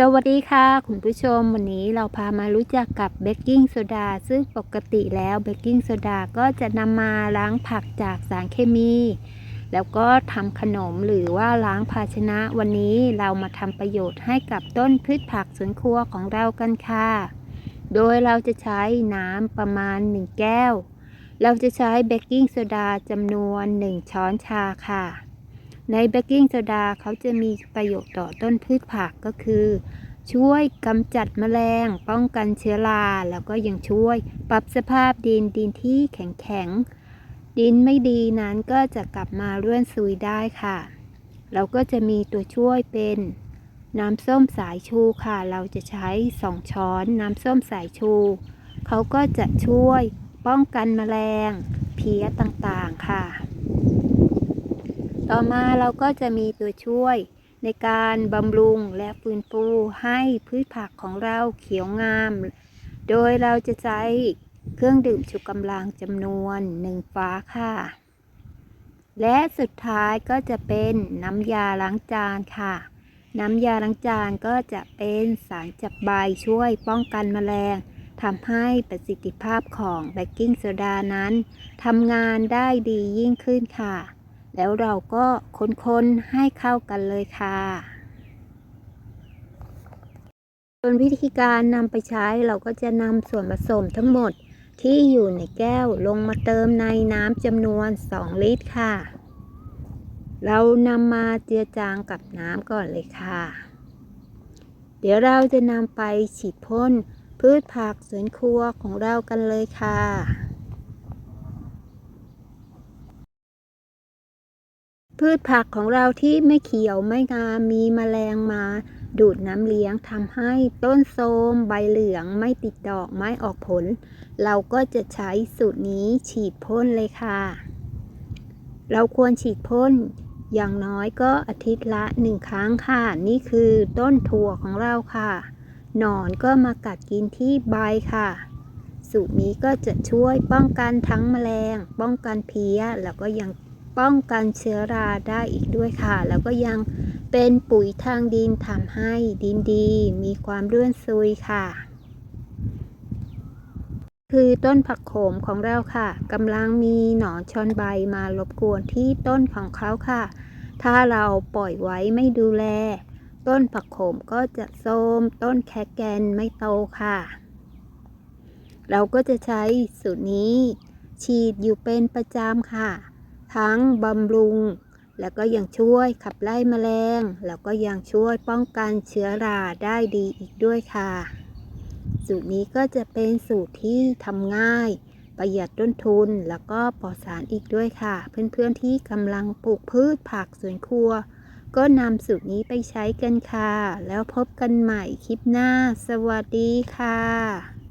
สวัสดีค่ะ คุณผู้ชมวันนี้เราพามารู้จักกับเบกกิ้งโซดาซึ่งปกติแล้วเบกกิ้งโซดาก็จะนำมาล้างผักจากสารเคมี แล้วก็ทำขนมหรือว่าล้างภาชนะ วันนี้เรามาทำประโยชน์ให้กับต้นพืชผักสวนครัวของเรากันค่ะ โดยเราจะใช้น้ำประมาณ 1 แก้ว เราจะใช้เบกกิ้งโซดาจำนวน 1 ช้อนชาค่ะ ในเบกกิ้งโซดาเขาจะมีประโยชน์ต่อต้นพืชผักก็คือ ช่วยกำจัดแมลง ป้องกันเชื้อรา แล้วก็ยังช่วย ปรับสภาพดินดินที่แข็งแข็ง ดินไม่ดีนั้นก็จะกลับมาร่วนซุยได้ค่ะ เราก็จะมีตัวช่วยเป็นน้ำส้มสายชูค่ะ เราจะใช้ 2 ช้อนน้ำส้มสายชู เขาก็จะช่วยป้องกันแมลงเพี้ยต่างๆค่ะ ต่อมาเราก็จะมีตัวช่วยในการบำรุงและฟื้นฟูให้พืชผักของเราเขียวงาม โดยเราจะใช้เครื่องดื่มชูกำลังจำนวนหนึ่งฟ้าค่ะ และสุดท้ายก็จะเป็นน้ำยาล้างจานค่ะ น้ำยาล้างจานก็จะเป็นสารจับใบช่วยป้องกันแมลงทำให้ประสิทธิภาพของเบกกิ้งโซดานั้นทำงานได้ดียิ่งขึ้นค่ะ แล้วเราก็คนๆให้เข้ากันเลยค่ะส่วนวิธีการนำไปใช้เราก็จะนำส่วนผสมทั้งหมดที่อยู่ในแก้วลงมาเติมในน้ำจำนวน 2 ลิตรค่ะ เรานำมาเจือจางกับน้ำก่อนเลยค่ะ เดี๋ยวเราจะนำไปฉีดพ่นพืชผักสวนครัวของเรากันเลยค่ะ พืชผักของเราที่ไม่เขียวไม่งามมีแมลงมา ดูดน้ำเลี้ยงทำให้ต้นโทมใบเหลืองไม่ติดดอกไม่ออกผล เราก็จะใช้สูตรนี้ฉีดพ่นเลยค่ะ เราควรฉีดพ่นอย่างน้อยก็อาทิตย์ละหนึ่งครั้งค่ะ นี่คือต้นถั่วของเราค่ะ หนอนก็มากัดกินที่ใบค่ะ สูตรนี้ก็จะช่วยป้องกันทั้งแมลง ป้องกันเพี้ยแล้วก็ยัง ป้องกันเชื้อราได้อีกด้วยค่ะ แล้วก็ยังเป็นปุ๋ยทางดินทำให้ดินดี มีความร่วนซุยค่ะ คือต้นผักโขมของเราค่ะกำลังมีหนอนชอนใบมารบกวนที่ต้นของเขาค่ะ ถ้าเราปล่อยไว้ไม่ดูแล ต้นผักโขมก็จะโทรมต้นแคแกนไม่โตค่ะ เราก็จะใช้สูตรนี้ฉีดอยู่เป็นประจำค่ะ ทั้งบำรุง แล้วก็ยังช่วยขับไล่แมลง แล้วก็ยังช่วยป้องกันเชื้อราได้ดีอีกด้วยค่ะ สูตรนี้ก็จะเป็นสูตรที่ทำง่าย ประหยัดต้นทุนแล้วก็ปลอดสารอีกด้วยค่ะ เพื่อนๆที่กำลังปลูกพืชผักสวนครัว ก็นำสูตรนี้ไปใช้กันค่ะ แล้วพบกันใหม่คลิปหน้า สวัสดีค่ะ